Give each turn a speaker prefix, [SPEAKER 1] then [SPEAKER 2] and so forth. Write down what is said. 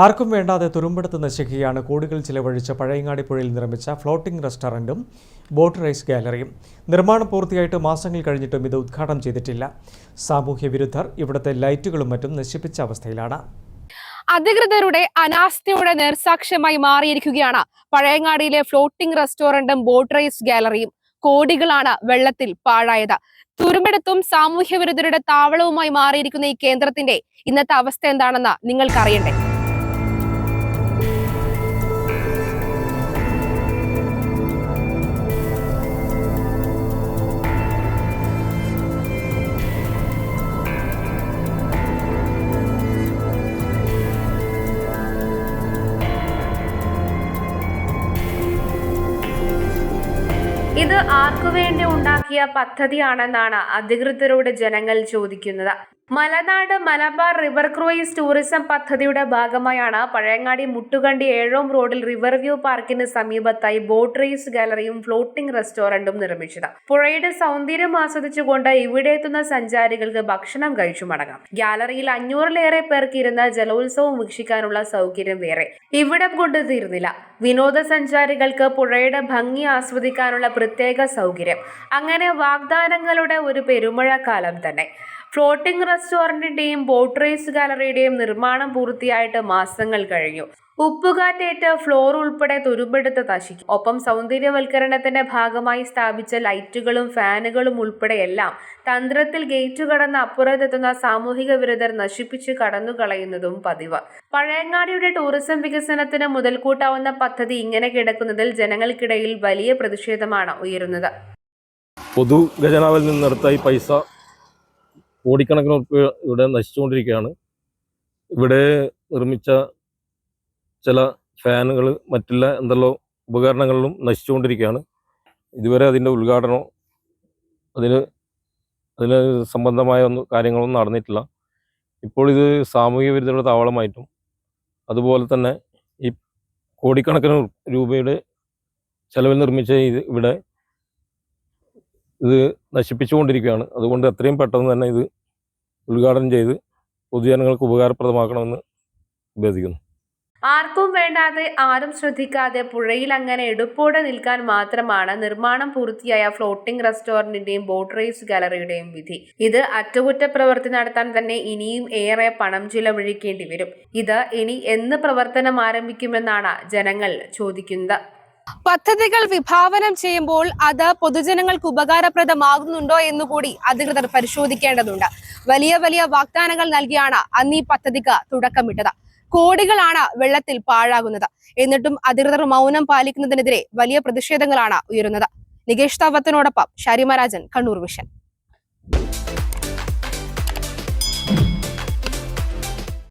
[SPEAKER 1] ആർക്കും വേണ്ടാതെ തുരുമ്പെടുത്ത് നശിക്കുകയാണ് കോടികൾ ചിലവഴിച്ച പഴയങ്ങാടി പുഴയിൽ നിർമ്മിച്ച ഫ്ലോട്ടിംഗ് റെസ്റ്റോറന്റും ബോട്ട് റൈസ് ഗാലറിയും. നിർമ്മാണം പൂർത്തിയായിട്ട് മാസങ്ങൾ കഴിഞ്ഞിട്ടും ഇത് ഉദ്ഘാടനം ചെയ്തിട്ടില്ല. സാമൂഹ്യ വിരുദ്ധർ ഇവിടുത്തെ ലൈറ്റുകളും മറ്റും നശിപ്പിച്ച അവസ്ഥയിലാണ്.
[SPEAKER 2] അധികൃതരുടെ അനാസ്ഥയുടെ നേർസാക്ഷ്യമായി മാറിയിരിക്കുകയാണ് പഴയങ്ങാടിയിലെ ഫ്ലോട്ടിംഗ് റെസ്റ്റോറന്റും ബോട്ട് റൈസ് ഗാലറിയും. കോടികളാണ് വെള്ളത്തിൽ പാഴായത്. തുരുമ്പെടുത്തും സാമൂഹ്യ വിരുദ്ധരുടെ താവളവുമായി മാറിയിരിക്കുന്ന ഈ കേന്ദ്രത്തിന്റെ ഇന്നത്തെ അവസ്ഥ എന്താണെന്ന് നിങ്ങൾക്കറിയണ്ടേ?
[SPEAKER 3] ഇത് ആർക്കു വേണ്ടി ഉണ്ടാക്കിയ പദ്ധതിയാണെന്നാണ് അധികൃതരോട് ജനങ്ങൾ ചോദിക്കുന്നത്. Malanad Malabar river cruise tourism പദ്ധതിയുടെ ഭാഗമായാണ് പഴയങ്ങാടി മുട്ടുകണ്ടി ഏഴോം റോഡിൽ റിവർ വ്യൂ പാർക്കിന് സമീപത്തായി ബോട്ട് റേസ് ഗാലറിയും ഫ്ലോട്ടിംഗ് റെസ്റ്റോറന്റും നിർമ്മിച്ചത്. പുഴയുടെ സൗന്ദര്യം ആസ്വദിച്ചുകൊണ്ട് ഇവിടെ എത്തുന്ന സഞ്ചാരികൾക്ക് ഭക്ഷണം കഴിച്ചു മടങ്ങാം. ഗാലറിയിൽ അഞ്ഞൂറിലേറെ പേർക്ക് ഇരുന്ന് ജലോത്സവം വീക്ഷിക്കാനുള്ള സൗകര്യം വേറെ. ഇവിടെ കൊണ്ട് തീർന്നില്ല. വിനോദസഞ്ചാരികൾക്ക് പുഴയുടെ ഭംഗി ആസ്വദിക്കാനുള്ള പ്രത്യേക സൗകര്യം. അങ്ങനെ വാഗ്ദാനങ്ങളുടെ ഒരു പെരുമഴക്കാലം തന്നെ. ഫ്ലോട്ടിംഗ് റെസ്റ്റോറന്റിന്റെയും ബോട്ട് റേസ് ഗാലറിയുടെയും നിർമ്മാണം പൂർത്തിയായിട്ട് മാസങ്ങൾ കഴിഞ്ഞു. ഉപ്പുകാറ്റേറ്റ് ഫ്ലോർ ഉൾപ്പെടെ തുരുമ്പെടുത്ത് നശിക്കും. ഒപ്പം സൗന്ദര്യവൽക്കരണത്തിന്റെ ഭാഗമായി സ്ഥാപിച്ച ലൈറ്റുകളും ഫാനുകളും ഉൾപ്പെടെയെല്ലാം തന്ത്രത്തിൽ ഗേറ്റ് കടന്ന് അപ്പുറത്തെത്തുന്ന സാമൂഹിക വിരുദ്ധർ നശിപ്പിച്ച് കടന്നു കളയുന്നതും പതിവ്. പഴയങ്ങാടിയുടെ ടൂറിസം വികസനത്തിന് മുതൽക്കൂട്ടാവുന്ന പദ്ധതി ഇങ്ങനെ കിടക്കുന്നതിൽ ജനങ്ങൾക്കിടയിൽ വലിയ പ്രതിഷേധമാണ് ഉയരുന്നത്.
[SPEAKER 4] പൊതു ഖജനാവിൽ നിന്നെടുത്ത ഈ പൈസ കോടിക്കണക്കിന് ഉറപ്പ് ഇവിടെ നശിച്ചുകൊണ്ടിരിക്കുകയാണ്. ഇവിടെ നിർമ്മിച്ച ചില ഫാനുകൾ മറ്റുള്ള എന്തെല്ലോ ഉപകരണങ്ങളിലും നശിച്ചുകൊണ്ടിരിക്കുകയാണ്. ഇതുവരെ അതിന്റെ ഉദ്ഘാടനമോ അതിന് അതിന് സംബന്ധമായ ഒന്നും കാര്യങ്ങളൊന്നും നടന്നിട്ടില്ല. ഇപ്പോൾ ഇത് സാമൂഹിക വിരുദ്ധരുടെ താവളമായിട്ടും അതുപോലെ തന്നെ ഈ കോടിക്കണക്കിന് രൂപയുടെ ചെലവിൽ നിർമ്മിച്ച ഇത് ഇവിടെ ഇത് നശിപ്പിച്ചുകൊണ്ടിരിക്കുകയാണ്. അതുകൊണ്ട് എത്രയും പെട്ടെന്ന് തന്നെ ഇത് ഉദ്ഘാടനം ചെയ്ത് പൊതുജനങ്ങൾക്ക് ഉപകാരപ്രദമാക്കണമെന്ന് അഭ്യർത്ഥിക്കുന്നു.
[SPEAKER 3] ആർക്കും വേണ്ടാതെ ആരും ശ്രദ്ധിക്കാതെ പുഴയിൽ അങ്ങനെ എടുപ്പോടെ നിൽക്കാൻ മാത്രമാണ് നിർമ്മാണം പൂർത്തിയായ ഫ്ലോട്ടിംഗ് റെസ്റ്റോറന്റിന്റെയും ബോട്ട് റേസ് ഗാലറിയുടെയും വിധി. ഇത് അറ്റകുറ്റപ്രവർത്തി നടത്താൻ തന്നെ ഇനിയും ഏറെ പണം ചിലവഴിക്കേണ്ടി വരും. ഇത് ഇനി എന്ന് പ്രവർത്തനം ആരംഭിക്കുമെന്നാണ് ജനങ്ങൾ ചോദിക്കുന്നത്.
[SPEAKER 2] പദ്ധതികൾ വിഭാവനം ചെയ്യുമ്പോൾ അത് പൊതുജനങ്ങൾക്ക് ഉപകാരപ്രദമാകുന്നുണ്ടോ എന്നുകൂടി അധികൃതർ പരിശോധിക്കേണ്ടതുണ്ട്. വലിയ വലിയ വാഗ്ദാനങ്ങൾ നൽകിയാണ് അന്ന് ഈ പദ്ധതിക്ക് തുടക്കമിട്ടത്. കോടികളാണ് വെള്ളത്തിൽ പാഴാകുന്നത്. എന്നിട്ടും അധികൃതർ മൗനം പാലിക്കുന്നതിനെതിരെ വലിയ പ്രതിഷേധങ്ങളാണ് ഉയരുന്നത്. നികേഷ് താവത്തിനോടൊപ്പം ഷാരിമരാജൻ കണ്ണൂർ വിഷൻ.